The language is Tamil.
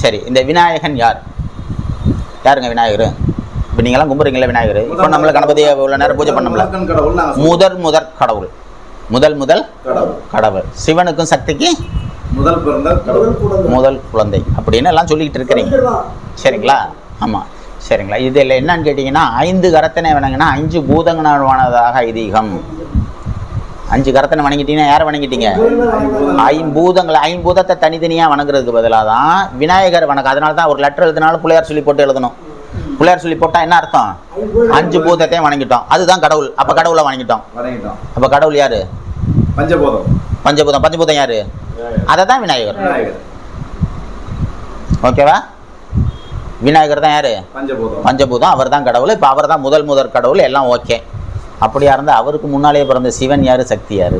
சரி இந்த விநாயகன் யார்? யாருங்க விநாயகர்? இப்போ நீங்களாம் கும்பிட்றீங்களா விநாயகர். இப்போ நம்மள கணபதியை இவ்வளோ நேரம் பூஜை பண்ணோம்ல. முதல் முதற் கடவுள். முதல் முதல் கடவுள். சிவனுக்கும் சக்திக்கு முதல் பிறந்த கடவுள். முதல் குழந்தை. அப்படின்னு எல்லாம் சொல்லிக்கிட்டு இருக்கிறீங்க சரிங்களா? ஆமாம் சரிங்களா? இதில் என்னன்னு கேட்டிங்கன்னா ஐந்து கரத்தனை வணங்கினா அஞ்சு பூதங்களானதாக ஐதீகம். அஞ்சு கரத்தனை வணங்கிட்டீங்கன்னா யாரை வணங்கிட்டீங்க? ஐம்பூதங்களை ஐம்பூதத்தை தனித்தனியாக வணங்குறதுக்கு பதிலாக தான் விநாயகர் வணக்கம். அதனால தான் ஒரு லெட்டர் எழுதினாலும் பிள்ளையார் சொல்லி போட்டு எழுதணும். பிள்ளையார் சொல்லி போட்டால் என்ன அர்த்தம்? அஞ்சு பூதத்தையும் வணங்கிட்டோம். அதுதான் கடவுள். அப்போ கடவுளை வணங்கிட்டோம். அப்போ கடவுள் யாரு? பஞ்சபோதம். பஞ்சபூதம். பஞ்சபூதம் யாரு? அதை தான் விநாயகர். விநாயகர். ஓகேவா? விநாயகர் தான் யாரு? பஞ்சபோதம். பஞ்சபூதம். அவர் தான் கடவுள். இப்போ அவர் தான் முதல் முதற் கடவுள். எல்லாம் ஓகே. அப்படியா இருந்தால் அவருக்கு முன்னாலே பிறந்த சிவன் யாரு? சக்தி யாரு?